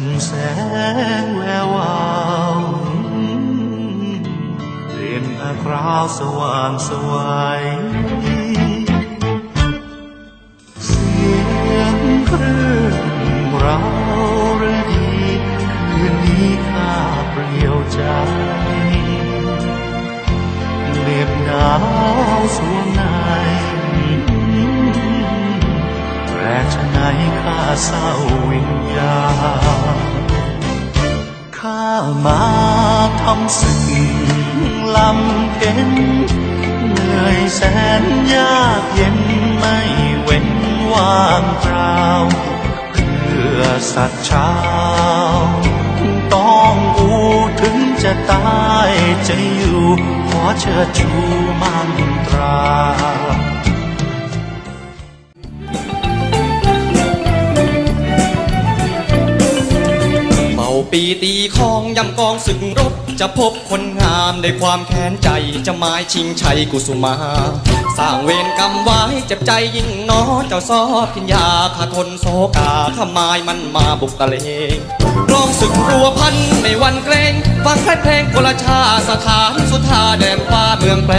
นแสงแวววาวเปลี่ยนอาคราวสว่างสวัยเสียงเคลื่นเราฤดีคืนนี้ข้าเปลี่ยวใจเหน็บหนาวสวง ข้าเศร้าวิญญาข้ามาทำสิ่งลำเพ็ญเหนื่อยแสนยากเย็นไม่เว้นว่างเปล่าเพื่อสัตว์เช้าต้องอูถึงจะตายจะอยู่ขอเชิดชูมันตรา ปีตีคองยำกองศึกรบ จะพบคนงามในความแค้นใจ จะหมายชิงชัยกุสุมา สร้างเวรกรรมไว้เจ็บใจยิ่งหนอเจ้าซอบกินยาฆ่าคนโศกาทำไมมันมาบุกตะเลงร้องศึกรัวพันไม่วันเกรงฟังแค่เพลงกลชาสถานสุธาแดนฟ้าเมืองแปร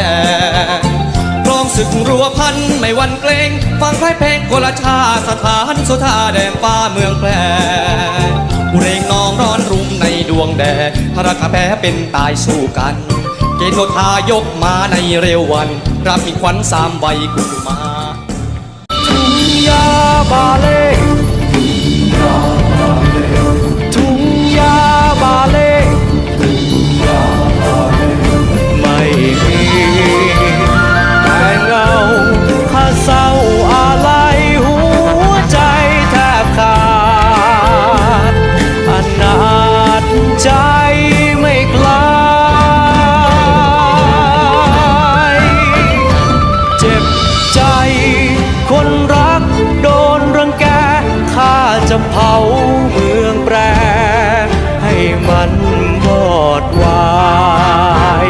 กลองศึกรัวพันไม่วันเกรงฟังใครเพลงกลชาสถานสุธาแดนฟ้าเมืองแพร่ แพ้เป็นตายสู้กัน เกณฑ์โทายกมาในเร็ววัน รับมีควันสามใบกุมาทุ่งยาบาเล่ เผาเมืองแปร ให้มันวอดวาย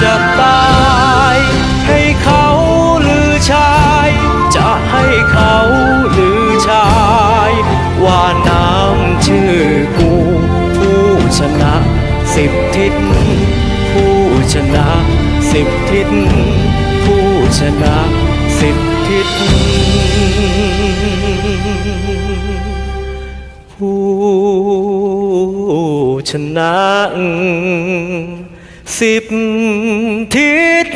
จะตายให้เขาลือชาย จะให้เขาลือชาย ว่าน้ำชื่อกู ผู้ชนะสิบทิศผู้ชนะสิบทิศผู้ชนะสิบทิศ ผู้ชนะสิบทิศ